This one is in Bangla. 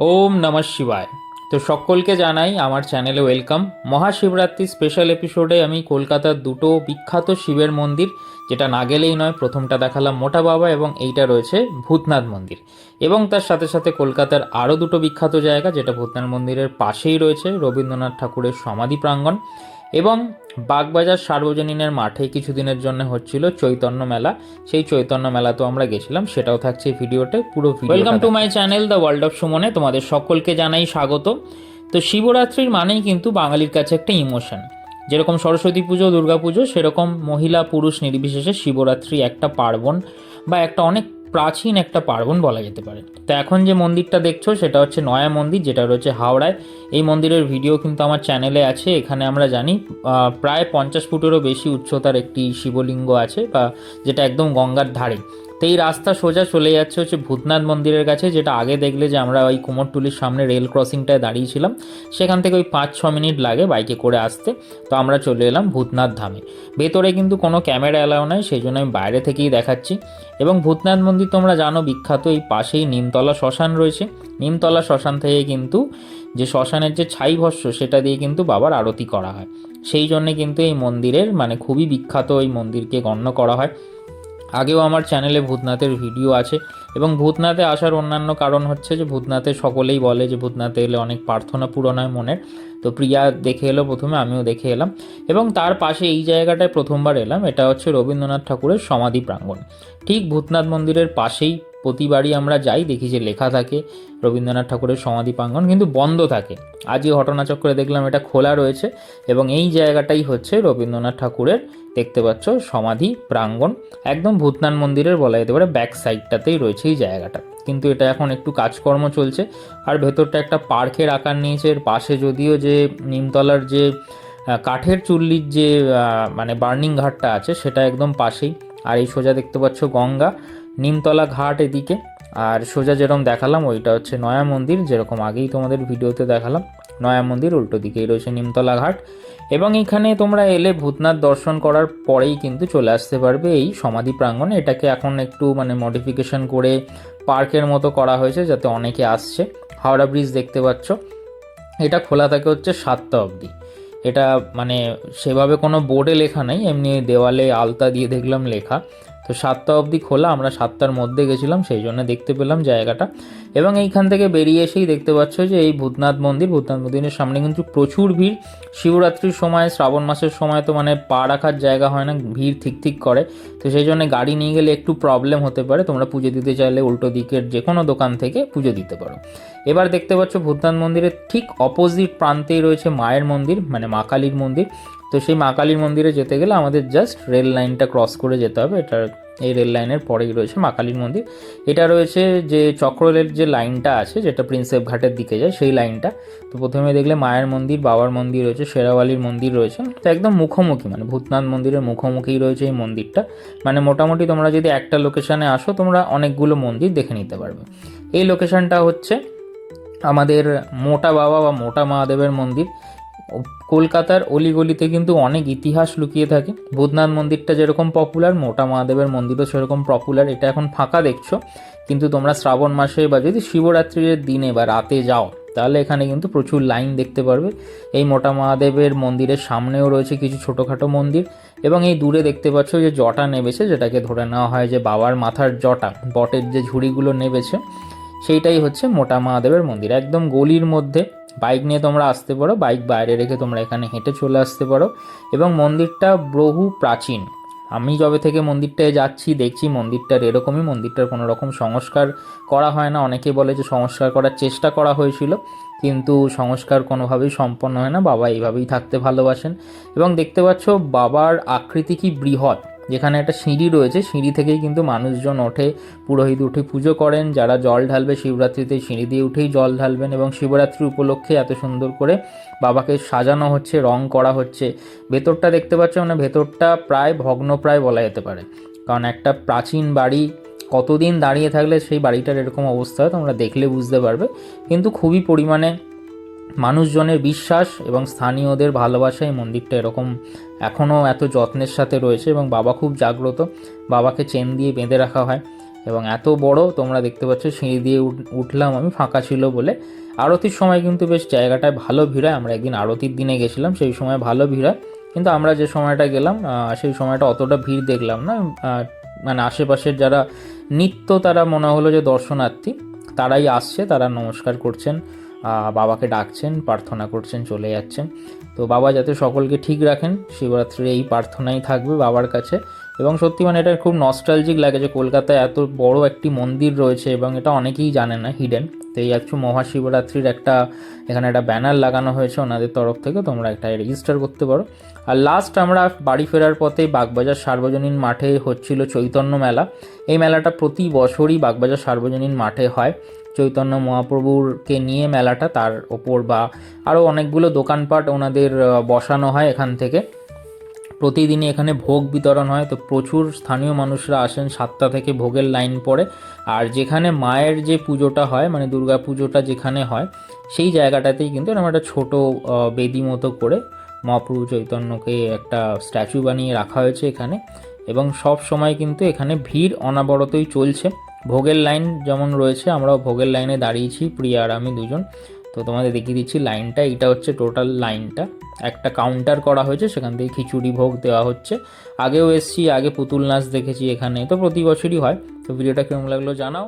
ওম নমঃ শিবায়। তো সকলকে জানাই আমার চ্যানেলে ওয়েলকাম। মহাশিবরাত্রি স্পেশাল এপিসোডে আমি কলকাতার দুটো বিখ্যাত শিবের মন্দির, যেটা না গেলেই নয়, প্রথমটা দেখালাম মোটা বাবা এবং এইটা রয়েছে ভূতনাথ মন্দির। এবং তার সাথে সাথে কলকাতার আরও দুটো বিখ্যাত জায়গা, যেটা ভূতনাথ মন্দিরের পাশেই রয়েছে রবীন্দ্রনাথ ঠাকুরের সমাধি প্রাঙ্গণ। এবং বাগবাজার সার্বজনীনের মাঠে কিছুদিনের জন্য হচ্ছিল চৈতন্য মেলা। সেই চৈতন্য মেলা তো আমরা গেছিলাম সেটাও থাকছে ভিডিওতে পুরো welcome to my channel the world of সুমনে তোমাদের সকলকে জানাই স্বাগত। তো শিবরাত্রির মানেই কিন্তু বাঙালির কাছে একটা ইমোশন। যেরকম সরস্বতী পুজো দুর্গা পুজো সেরকম মহিলা পুরুষ নির্বিশেষে শিবরাত্রি একটা পার্বণ বা একটা অনেক প্রাচীন একটা পার্বণ বলা যেতে পারে। তো এখন যে মন্দিরটা দেখছ, সেটা হচ্ছে নয়া মন্দির, যেটা রয়েছে হাওড়ায়। এই মন্দিরের ভিডিও কিন্তু আমার চ্যানেলে আছে। এখানে আমরা জানি প্রায় পঞ্চাশ ফুটেরও বেশি উচ্চতার একটি শিবলিঙ্গ আছে, বা যেটা একদম গঙ্গার ধারে। তো এই রাস্তা সোজা চলে যাচ্ছে হচ্ছে ভূতনাথ মন্দিরের কাছে, যেটা আগে দেখলে যে আমরা ওই কুমোরটুলির সামনে রেল ক্রসিংটায় দাঁড়িয়েছিলাম সেখান থেকে ওই পাঁচ, ছ মিনিট লাগে বাইকে করে আসতে। তো আমরা চলে এলাম ভূতনাথ ধামে। ভেতরে কিন্তু কোনো ক্যামেরা অ্যালাউ নাই সেই জন্য আমি বাইরে থেকেই দেখাচ্ছি। এবং ভূতনাথ মন্দির তোমরা জানো বিখ্যাত, এই পাশেই নিমতলা শ্মশান রয়েছে। নিমতলা শ্মশান থেকে কিন্তু যে শ্মশানের যে ছাই ভস্য, সেটা দিয়ে কিন্তু বাবার আরতি করা হয়। সেই জন্যে কিন্তু এই মন্দিরের মানে খুবই বিখ্যাত এই মন্দিরকে গণ্য করা হয়। আগেও আমার চ্যানেলে ভূতনাথের ভিডিও আছে এবং ভূতনাথে আসার অন্যান্য কারণ হচ্ছে যে ভূতনাথে সকলেই বলে যে ভূতনাথে এলে অনেক প্রার্থনা পূরণ হয় মনের। তো প্রিয়া দেখে এলো প্রথমে, আমিও দেখে এলাম এবং তার পাশে এই জায়গাটায় প্রথমবার এলাম। এটা হচ্ছে রবীন্দ্রনাথ ঠাকুরের সমাধি প্রাঙ্গণ। ঠিক ভূতনাথ মন্দিরের পাশেই প্রতিবারই আমরা যাই, দেখি যে লেখা থাকে, রবীন্দ্রনাথ ঠাকুরের সমাধি প্রাঙ্গণ কিন্তু বন্ধ থাকে। আজই ঘটনাচক্রে দেখলাম এটা খোলা রয়েছে এবং এই জায়গাটাই হচ্ছে রবীন্দ্রনাথ ঠাকুরের, দেখতে পাচ্ছ, সমাধি প্রাঙ্গণ। একদম ভূতনাথ মন্দিরের বলা যেতে পারে ব্যাক সাইডটাতেই রয়েছে এই জায়গাটা। কিন্তু এটা এখন একটু কাজকর্ম চলছে। আর ভেতরটা একটা পার্কের আকার নিয়েছে। এর পাশে যদিও যে নিমতলার যে কাঠের চুল্লির যে মানে বার্নিং ঘাটটা আছে, সেটা একদম পাশেই। আর এই সোজা দেখতে পাচ্ছ গঙ্গা। নিমতলা ঘাট এদিকে। আর সোজা যেরকম দেখালাম, ওইটা হচ্ছে নয়া মন্দির, যেরকম আগেই তোমাদের ভিডিওতে দেখালাম। নয়া মন্দির উল্টো দিকেই রয়েছে নিমতলা ঘাট। এবং এখানে তোমরা এলে ভূতনাথ দর্শন করার পরেই কিন্তু চলে আসতে পারবে এই সমাধি প্রাঙ্গণে। এটাকে এখন একটু মানে মডিফিকেশন করে পার্কের মতো করা হয়েছে, যাতে অনেকে আসছে। হাওড়া ব্রিজ দেখতে পাচ্ছ। এটা খোলা থাকে হচ্ছে সাতটা অবধি। এটা মানে সেভাবে কোনো বোর্ডে লেখা নেই, এমনি দেওয়ালে আলতা দিয়ে দেখলাম লেখা। তো সাতটা অবধি খোলা আমরা সাতটার মধ্যে গেছিলাম সেই জন্য দেখতে পেলাম জায়গাটা। এবং এইখান থেকে বেরিয়ে এসেই দেখতে পাচ্ছ যে এই ভূতনাথ মন্দির, ভূতনাথ মন্দিরের সামনে কিন্তু প্রচুর ভিড়। শিবরাত্রির সময়, শ্রাবণ মাসের সময় তো মানে পা রাখার জায়গা হয় না, ভিড় ঠিক ঠিক করে। তো সেই জন্য গাড়ি নিয়ে গেলে একটু প্রবলেম হতে পারে। তোমরা পুজো দিতে চাইলে উল্টো দিকের যে কোনো দোকান থেকে পুজো দিতে পারো। এবার দেখতে পাচ্ছ ভূতনাথ মন্দিরের ঠিক অপোজিট প্রান্তেই রয়েছে মায়ের মন্দির মানে মা কালীর মন্দির। তো সেই মা কালীর মন্দিরে যেতে গেলে আমাদের জাস্ট রেল লাইনটা ক্রস করে যেতে হবে। এটা এই রেল লাইনের পরেই রয়েছে মা কালীর মন্দির। এটা রয়েছে যে চক্ররেল যে লাইনটা আছে, যেটা প্রিন্সেপ ঘাটের দিকে যায়, সেই লাইনটা। তো প্রথমে দেখলে মায়ের মন্দির, বাবার মন্দির রয়েছে, শেরাওয়ালির মন্দির রয়েছে। তো একদম মুখোমুখি মানে ভূতনাথ মন্দিরের মুখোমুখি রয়েছে এই মন্দিরটা। মানে মোটামুটি তোমরা যদি একটা লোকেশানে আসো, তোমরা অনেকগুলো মন্দির দেখে নিতে পারবে। এই লোকেশনটা হচ্ছে আমাদের মোটা বাবা বা মোটা মহাদেবের মন্দির। কলকাতার অলিগলিতে কিন্তু অনেক ইতিহাস লুকিয়ে থাকে। ভূতনাথ মন্দিরটা যেরকম পপুলার মোটা মহাদেবের মন্দিরও সেরকম পপুলার এটা এখন ফাঁকা দেখছ। কিন্তু তোমরা শ্রাবণ মাসে বা যদি শিবরাত্রির দিনে বা রাতে যাও, তাহলে এখানে কিন্তু প্রচুর লাইন দেখতে পারবে। এই মোটা মহাদেবের মন্দিরের সামনেও রয়েছে কিছু ছোটোখাটো মন্দির এবং এই দূরে দেখতে পাচ্ছ যে জটা নেবেছে, যেটাকে ধরে নেওয়া হয় যে বাবার মাথার জটা, বটের যে ঝুড়িগুলো নেবেছে, সেইটাই হচ্ছে মোটা মহাদেবের মন্দির। একদম গলির মধ্যে বাইক নিয়ে তোমরা আসতে পারো, বাইক বাইরে রেখে তোমরা এখানে হেঁটে চলে আসতে পারো। এবং মন্দিরটা বহু প্রাচীন। আমি যবে থেকে মন্দিরটায় যাচ্ছি, দেখছি মন্দিরটার এরকমই, মন্দিরটার কোনো রকম সংস্কার করা হয় না। অনেকে বলে যে সংস্কার করার চেষ্টা করা হয়েছিল, কিন্তু সংস্কার কোনোভাবেই সম্পন্ন হয় না। বাবা এইভাবেই থাকতে ভালোবাসেন। এবং দেখতে পাচ্ছ, বাবার আকৃতি কি বৃহৎ। যেখানে একটা সিঁড়ি রয়েছে, সিঁড়ি থেকেই কিন্তু মানুষজন ওঠে, পুরোহিত উঠে পুজো করেন, যারা জল ঢালবে শিবরাত্রিতে সিঁড়ি দিয়ে উঠেই জল ঢালবেন এবং শিবরাত্রি উপলক্ষে এত সুন্দর করে বাবাকে সাজানো হচ্ছে, রং করা হচ্ছে। ভেতরটা দেখতে পাচ্ছ মানে ভেতরটা প্রায় ভগ্নপ্রায় বলা যেতে পারে। কারণ একটা প্রাচীন বাড়ি, কতদিন দাঁড়িয়ে থাকলে সেই বাড়িটার এরকম অবস্থা, তোমরা দেখলে বুঝতে পারবে। কিন্তু খুবই পরিমাণে মানুষজনের বিশ্বাস এবং স্থানীয়দের ভালোবাসায় মন্দিরটা এরকম এখনও এত যত্নের সাথে রয়েছে এবং বাবা খুব জাগ্রত। বাবাকে চেন দিয়ে বেঁধে রাখা হয় এবং এত বড় তোমরা দেখতে পাচ্ছ সিঁড়ি দিয়ে উঠ- উঠলাম আমি, ফাঁকা ছিল বলে। আরতির সময় কিন্তু বেশ জায়গাটায় ভালো ভিড় হয়। আমরা একদিন আরতির দিনে গেছিলাম, সেই সময় ভালো ভিড় হয়। কিন্তু আমরা যে সময়টা গেলাম সেই সময়টা অতটা ভিড় দেখলাম না। মানে আশেপাশের যারা নিত্য তারা মনে হলো যে দর্শনার্থী, তারাই আসছে, তারা নমস্কার করছেন। বাবাকে ডাকছেন, প্রার্থনা করছেন, চলে যাচ্ছেন। তো বাবা যাতে সকলকে ঠিক রাখেন, শিবরাত্রির এই প্রার্থনাই থাকবে বাবার কাছে। এবং সত্যি মানে এটা খুব নস্টালজিক লাগে যে কলকাতায় এত বড় একটি মন্দির রয়েছে এবং এটা অনেকেই জানে না হিডেন তো এই একটু মহাশিবরাত্রির একটা, এখানে একটা ব্যানার লাগানো হয়েছে ওনাদের তরফ থেকে, তোমরা একটা রেজিস্টার করতে পারো। আর লাস্ট আমরা বাড়ি ফেরার পথে বাগবাজার সার্বজনীন মাঠে হচ্ছিল চৈতন্য মেলা। এই মেলাটা প্রতি বছরই বাগবাজার সার্বজনীন মাঠে হয়। চৈতন্য মহাপ্রভুরকে নিয়ে মেলাটা তার ওপর বা আরও অনেকগুলো দোকানপাট ওনাদের বসানো হয় এখান থেকে। প্রতিদিনই এখানে ভোগ বিতরণ হয়। তো প্রচুর স্থানীয় মানুষরা আসেন, সাতটা থেকে ভোগের লাইন পড়ে। আর যেখানে মায়ের যে পুজোটা হয় মানে দুর্গা পুজোটা যেখানে হয়, সেই জায়গাটাতেই কিন্তু এরকম একটা ছোটো বেদি মতো করে মহাপ্রভু চৈতন্যকে একটা স্ট্যাচু বানিয়ে রাখা হয়েছে এখানে। এবং সব সময় কিন্তু এখানে ভিড় অনাবরতই চলছে। ভোগের লাইন যেমন রয়েছে, আমরাও ভোগের লাইনে দাঁড়িয়েছি, প্রিয়া আর আমি দুজন। তো তোমাদের দেখিয়ে দিচ্ছি লাইনটা এটা হচ্ছে টোটাল লাইনটা। একটা কাউন্টার করা হয়েছে, সেখান থেকে খিচুড়ি ভোগ দেওয়া হচ্ছে। আগেও এসছি, আগে পুতুল নাচ দেখেছি এখানে, তো প্রতি বছরই হয়। তো ভিডিওটা কেমন লাগল জানাও।